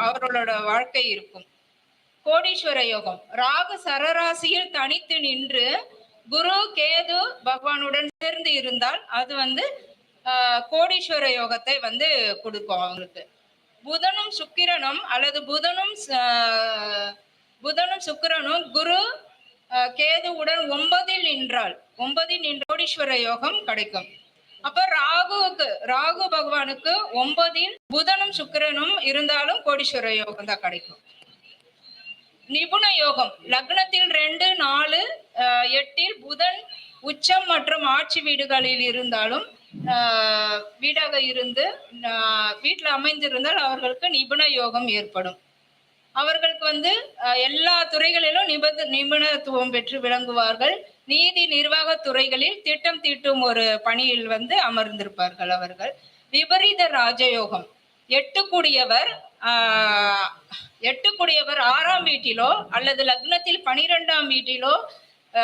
அவர்களோட வாழ்க்கை இருக்கும். கோடீஸ்வர யோகம். ராகு சரராசியில் தனித்து நின்று குரு கேது பகவானுடன் சேர்ந்து இருந்தால் அது வந்து ஆஹ், கோடீஸ்வர யோகத்தை வந்து கொடுக்கும் அவங்களுக்கு. புதனும் சுக்கிரனும் அல்லது புதனும் ஆஹ், புதனும் சுக்கிரனும் குரு ஆஹ், கேதுவுடன் ஒன்பதில் நின்றால் ஒன்பதில் நின்ற கோடீஸ்வர யோகம் கிடைக்கும். அப்ப ராகுவுக்கு ராகு பகவானுக்கு ஒன்பதில் புதனும் சுக்கிரனும் இருந்தாலும் கோடீஸ்வர யோகம் தான் கிடைக்கும். நிபுண யோகம் லக்னத்தில் ரெண்டு நாலு அஹ், எட்டில் புதன் உச்சம் மற்றும் ஆட்சி வீடுகளில் இருந்தாலும் வீடாக இருந்து அஹ், வீட்டில் அமைந்திருந்தால் அவர்களுக்கு நிபுண யோகம் ஏற்படும். அவர்களுக்கு வந்து அஹ், எல்லா துறைகளிலும் நிபுண நிபுணத்துவம் பெற்று விளங்குவார்கள். நீதி நிர்வாக துறைகளில் திட்டம் தீட்டும் ஒரு பணியில் வந்து அமர்ந்திருப்பார்கள் அவர்கள். விபரீத ராஜயோகம். எட்டுக்குடியவர் எட்டுக்குடியவர் ஆறாம் வீட்டிலோ அல்லது லக்னத்தில் பனிரெண்டாம் வீட்டிலோ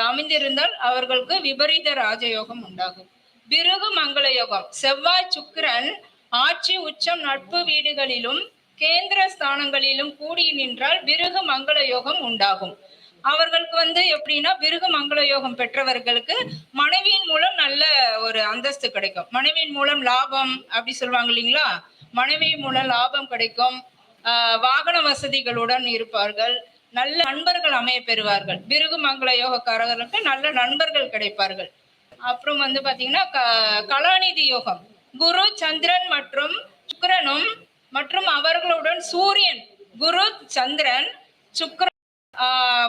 அமைந்திருந்தால் அவர்களுக்கு விபரீத ராஜயோகம் உண்டாகும். பிருகு மங்கள யோகம். செவ்வாய் சுக்கிரன் ஆட்சி உச்சம் நட்பு வீடுகளிலும் கேந்திர ஸ்தானங்களிலும் கூடி நின்றால் பிருகு மங்கள யோகம் உண்டாகும். அவர்களுக்கு வந்து எப்படின்னா விருகு மங்கள யோகம் பெற்றவர்களுக்கு மனைவியின் மூலம் நல்ல ஒரு அந்தஸ்து கிடைக்கும். மனைவியின் மூலம் லாபம் அப்படி சொல்லுவாங்க இல்லைங்களா? மனைவி மூலம் லாபம் கிடைக்கும். ஆஹ் வாகன வசதிகளுடன் இருப்பார்கள். நல்ல நண்பர்கள் அமைய பெறுவார்கள். பிருகு மங்கள யோகக்காரர்களுக்கு நல்ல நண்பர்கள் கிடைப்பார்கள். அப்புறம் வந்து பாத்தீங்கன்னா க- கலாநிதி யோகம். குரு சந்திரன் மற்றும் சுக்கரனும் மற்றும் அவர்களுடன் சூரியன் குரு சந்திரன் சுக்கிரன்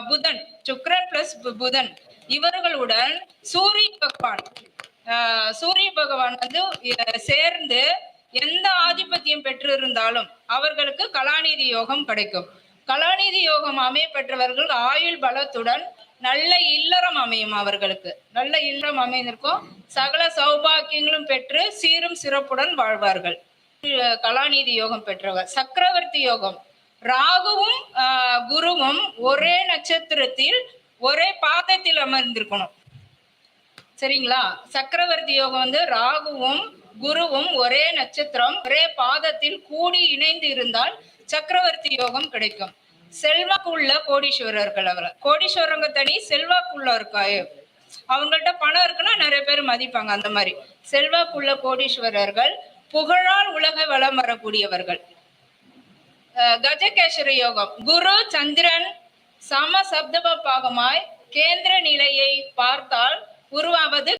புதன் சுக்ரன் பிளஸ் புதன். இவர்களுடன் சூரிய பகவான் சூரிய பகவான் வந்து சேர்ந்து எந்த ஆதிபத்தியம் பெற்று இருந்தாலும் அவர்களுக்கு கலாநிதி யோகம் கிடைக்கும். கலாநிதி யோகம் அமைய பெற்றவர்கள் ஆயுள் பலத்துடன் நல்ல இல்லறம் அமையும் அவர்களுக்கு. நல்ல இல்லறம் அமைந்திருக்கும். சகல சௌபாக்கியங்களும் பெற்று சீரும் சிறப்புடன் வாழ்வார்கள். கலாநிதி யோகம் பெற்றவர். சக்கரவர்த்தி யோகம். ராகுவும் குருவும் ஒரே நட்சத்திரத்தில் ஒரே பாதத்தில் அமர்ந்திருக்கணும். சரிங்களா? சக்கரவர்த்தி யோகம் வந்து ராகுவும் குருவும் ஒரே நட்சத்திரம் ஒரே பாதத்தில் கூடி இணைந்து இருந்தால் சக்கரவர்த்தி யோகம் கிடைக்கும். செல்வாக்குள்ள கோடீஸ்வரர்கள் அவரை. கோடீஸ்வரங்க தனி செல்வாக்குள்ள இருக்கா அவங்கள்ட்ட பணம் இருக்குன்னா நிறைய பேர் மதிப்பாங்க அந்த மாதிரி. செல்வாக்குள்ள கோடீஸ்வரர்கள் புகழால் உலக வளம் வரக்கூடியவர்கள். கஜகேசர யோகம் குரு சந்திரன் சம சப்தப பாகமாய் கேந்திர நிலையை பார்த்தால் உருவாவது